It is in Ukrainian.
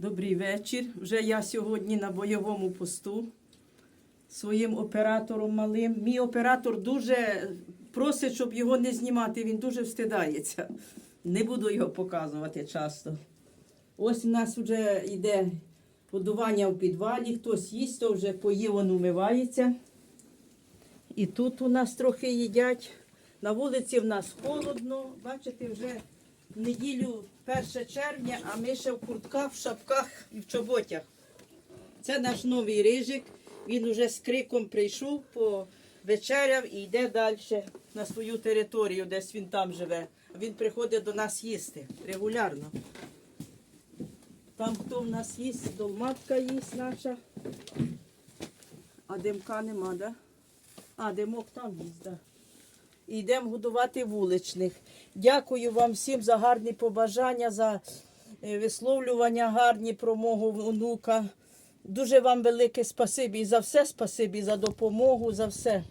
Добрий вечір. Вже я сьогодні на бойовому посту своїм оператором малим. Мій оператор дуже просить, щоб його не знімати. Він дуже встидається. Не буду його показувати часто. Ось у нас вже йде подування в підвалі. Хтось їсть, то вже поїв, він умивається. І тут у нас трохи їдять. На вулиці в нас холодно. Бачите, вже неділю 1 червня, а ми ще в куртках, в шапках і в чоботях. Це наш новий рижик. Він уже з криком прийшов, повечеряв і йде далі на свою територію, десь він там живе. Він приходить до нас їсти регулярно. Там хто в нас їсть, долматка їсть наша. А димка нема, да? А, димок там їсть, да. І йдемо годувати вуличних. Дякую вам всім за гарні побажання, за е, висловлювання гарні про мого внука. Дуже вам велике спасибі і за все спасибі, за допомогу, за все.